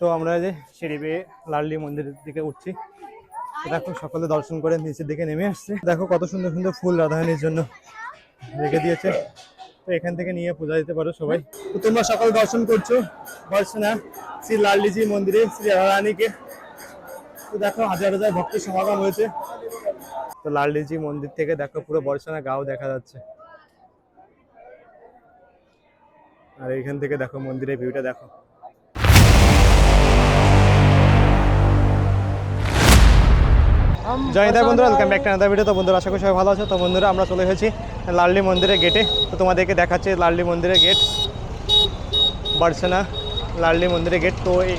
তো আমরা যে সিঁড়ি বেয়ে লাললি মন্দিরের দিকে উঠছি। দেখো, সকলে দর্শন করে নিচের দিকে নেমে আসছে। দেখো কত সুন্দর সুন্দর ফুল রাধারানীর জন্য রেখে দিয়েছে। তো এখান থেকে নিয়ে পূজা দিতে পারো সবাই। তো তোমরা সকাল দর্শন করছ? বর্ষনা শ্রী লাললিজি মন্দিরে, শ্রী রাধারানীকে। তো দেখো, হাজার হাজার ভক্তের সমাগম হয়েছে। তো লাললিজি মন্দির থেকে দেখো, পুরো বর্ষনা গাও দেখা যাচ্ছে। আর এখান থেকে দেখো, মন্দিরের ভিউটা দেখো। জয় দা বন্ধুরা welcome back to another video তো বন্ধুরা আশা করি সবাই ভালো আছো। তো বন্ধুরা আমরা চলে এসেছি লাললি মন্দিরের গেটে তো তোমাদেরকে দেখাচ্ছে লাললি মন্দিরের গেট বার্সেনা লাললি মন্দিরের গেট তো এই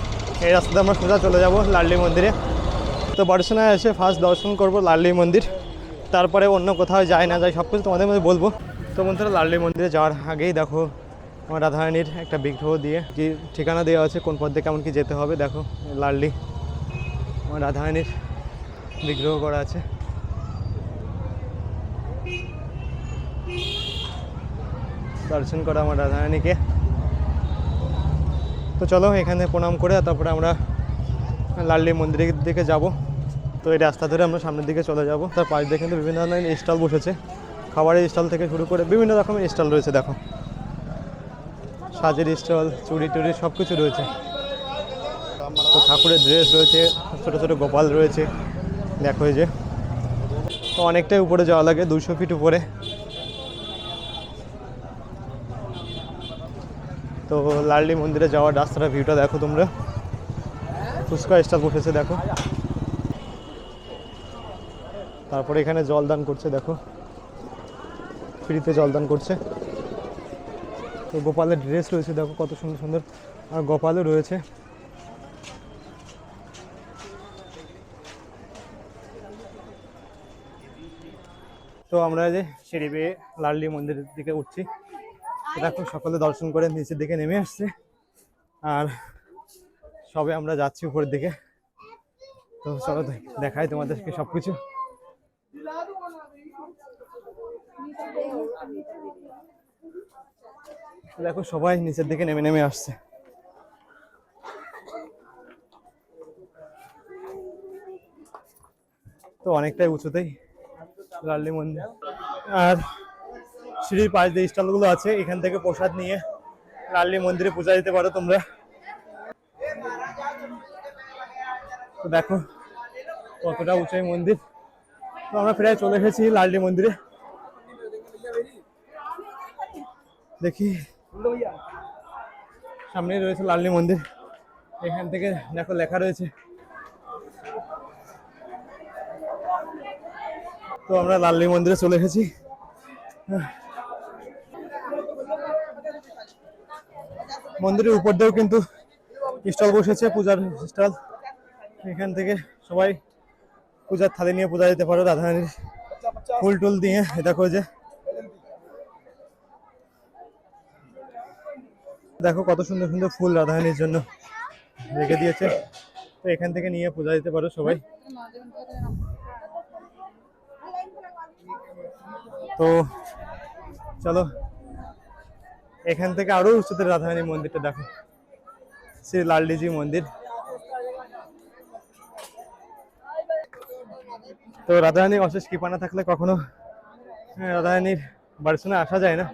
এই রাস্তাতে আমরা সোজা চলে যাব লাললি মন্দিরে। তো বার্সেনা এসে ফার্স্ট দর্শন করব লাললি মন্দির। তারপরে অন্য কোথাও যায় না যায় সব কিছু তোমাদের মধ্যে বলব। তো বন্ধুরা লাললি মন্দিরে যাওয়ার আগেই দেখো আমার রাধারানীর একটা বিগ্রহ দিয়ে কি ঠিকানা দেওয়া আছে কোন পথ দিয়ে কেমন কি যেতে হবে দেখো লাললি। আমার রাধারানীর বিগ্রহ করা আছে। দর্শন করা আমার রাধারানীকে। তো চলো এখানে প্রণাম করে তারপরে আমরা লাল্লি মন্দিরের দিকে যাব। তো এই রাস্তা ধরে আমরা সামনের দিকে চলে যাব। তার পাশ দিয়ে কিন্তু বিভিন্ন ধরনের স্টল বসেছে। খাবারের স্টল থেকে শুরু করে বিভিন্ন রকমের স্টল রয়েছে, দেখো। সাজের স্টল চুড়ি টুরি সব কিছু রয়েছে। তো ঠাকুরের ড্রেস রয়েছে, ছোটো ছোটো গোপাল রয়েছে। দেখো এই যে। তো অনেকটাই উপরে যাওয়া লাগে দুশো ফিট উপরে। তো লাললি মন্দিরে যাওয়ার রাস্তাটা ভিউটা দেখো তোমরা। ফুচকা স্টল বসেছে, দেখো। তারপরে এখানে জলদান করছে, দেখো। ফ্রিতে জলদান করছে। তো গোপালের ড্রেস রয়েছে, দেখো কত সুন্দর সুন্দর। আর গোপালও রয়েছে। তো আমরা যে সিঁড়ি বেয়ে লাললি মন্দিরের দিকে উঠছি। তো দেখো, সকলে দর্শন করে নিচের দিকে নেমে আসছে। আর সবে আমরা যাচ্ছি উপরের দিকে। তো চলো দেখাই তোমাদেরকে সব কিছু দেখো, সবাই নিচের দিকে নেমে নেমে আসছে। তো অনেকটাই উঁচুতেই লাললি মন্দির। আর সিঁড়ির পাশ দিয়ে স্টলগুলো আছে, এখান থেকে প্রসাদ নিয়ে লাললি মন্দিরে পূজা দিতে পারো তোমরা। তো দেখো কতটা উঁচাই মন্দির। তো আমরা প্রায় চলে এসেছি লাললি মন্দিরে। দেখি। সামনেই রয়েছে লাললি মন্দির। এখান থেকে দেখো লেখা রয়েছে তো আমরা লাললি মন্দিরে চলে এসেছি। মন্দিরের উপর দিয়েও কিন্তু স্টল বসেছে, পূজার স্টল। এখান থেকে সবাই পূজার থালি নিয়ে পূজা দিতে পারো, রাধারানীর ফুল টুল দিয়ে। দেখো যে, দেখো কত সুন্দর সুন্দর ফুল রাধারানীর জন্য রেখে দিয়েছে। তো এখান থেকে নিয়ে পূজা দিতে পারো সবাই। তো চলো এখান থেকে আরও উচ্চতর রাধারানী মন্দিরটা দেখো। শ্রী লালডিজি মন্দির। তো রাধারানীর অশেষ কৃপা না থাকলে কখনো আহ, রাধারানীর বাড়ির আসা যায় না।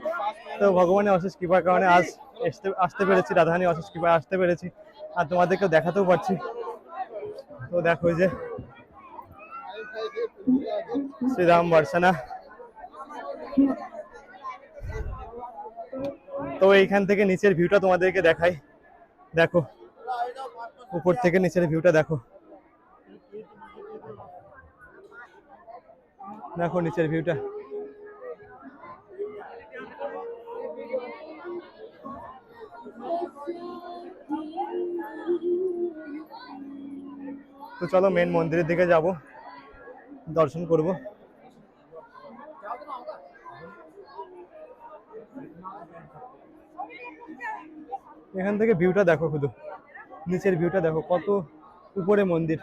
তো ভগবানের অশেষ কৃপার কারণে আজ আসতে আসতে পেরেছি রাধারানীর অশেষ কৃপায় আসতে পেরেছি। আর তোমাদেরকেও দেখাতেও পারছি। তো দেখো এই যে শ্রীরাম বর্ষনা তো এইখান থেকে নিচের ভিউটা তোমাদেরকে দেখাই। দেখো। উপর থেকে নিচের ভিউটা দেখো। দেখো নিচের ভিউটা তো চলো মেন মন্দিরের দিকে যাব। দর্শন করব। এখান থেকে ভিউটা দেখো শুধু। নিচের ভিউটা দেখো কত উপরে মন্দির।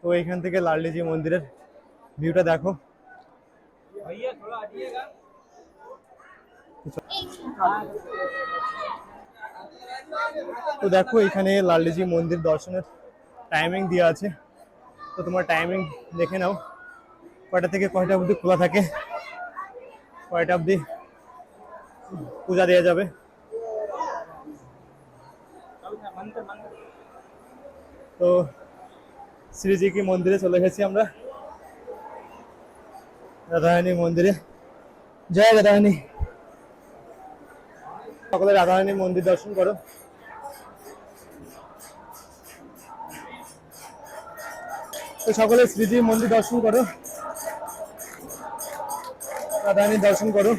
তো এখান থেকে লালডিজি মন্দিরের ভিউটা দেখো। তো দেখো এখানে লালডিজি মন্দির দর্শনের টাইমিং দেওয়া আছে। তো তোমার টাইমিং দেখে নাও। কয়টা থেকে কয়টা অবধি খোলা থাকে? কয়টা অবধি পূজা দেওয়া যাবে? তো শ্রীজি কি মন্দিরে চলে গেছি আমরা। রাধারানী মন্দিরে। জয় রাধারানী। সকলে রাধারানী মন্দির দর্শন করো। তো সকলে শ্রীজি মন্দির দর্শন করো। রাধারানী দর্শন করো।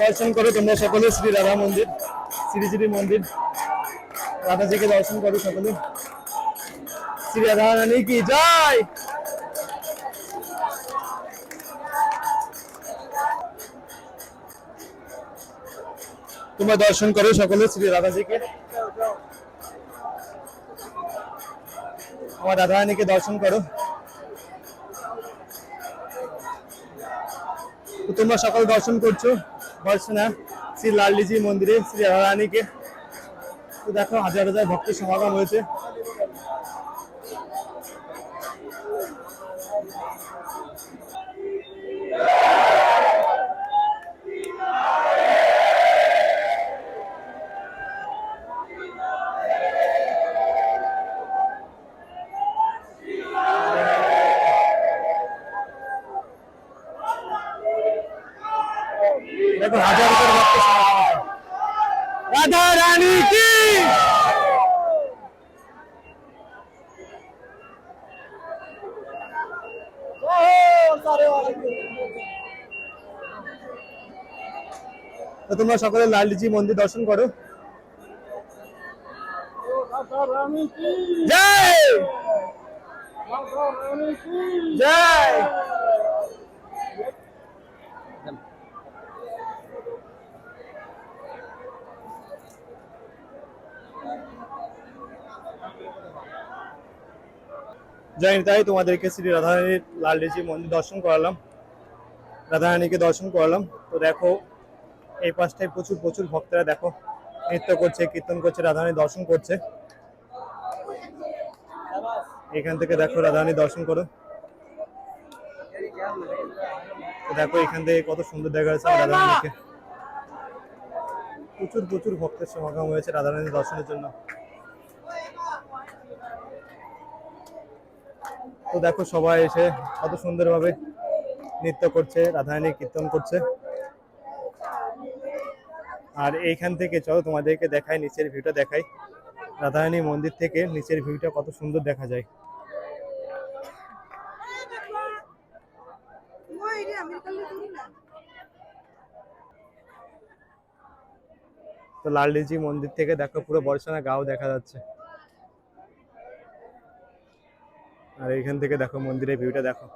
দর্শন করো তোমরা সকলে শ্রী রাধা মন্দির, শ্রী শ্রী মন্দির। রাধাজিকে দর্শন করো সকলে। শ্রী রাধা রানী কি জয়! তোমরা দর্শন করো সকলে, শ্রী রাধাজিকে। আমার রাধারানীকে দর্শন করো। তোমরা সকল দর্শন করছ বর্ষনা শ্রী লালডিজি মন্দিরে, শ্রী রাধারানীকে। তো দেখো, হাজার হাজার ভক্তের সমাগম হয়েছে। রাধা রানী কি? তোমরা সকলে লালজি মন্দির দর্শন করো। জয়! জয়! জয় তাই তোমাদেরকে শ্রী রাধারানীর লাল লালডিজি মন্দির দর্শন করালাম। রাধারানীকে দর্শন করালাম। তো দেখো, এই পাশটায় প্রচুর প্রচুর ভক্তরা দেখো, নৃত্য করছে, কীর্তন করছে, রাধারানী দর্শন করছে। এখান থেকে দেখো, রাধারানী দর্শন করো। দেখো, এখান থেকে কত সুন্দর দেখা যাচ্ছে রাধারানীকে। প্রচুর প্রচুর ভক্তের সমাগম হয়েছে রাধারানী দর্শনের জন্য। তো দেখো সবাই এসে কত সুন্দরভাবে নৃত্য করছে, রাধারানী কীর্তন করছে। আর এইখান থেকে চলো তোমাদেরকে দেখাই, নিচের ভিউটা দেখাই। রাধারানী মন্দির থেকে নিচের ভিউটা কত সুন্দর দেখা যায়। তো লালডিজি মন্দির থেকে দেখো পুরো বর্ষানা গাও দেখা যাচ্ছে। আর এইখান থেকে দেখো মন্দিরের ভিউটা দেখো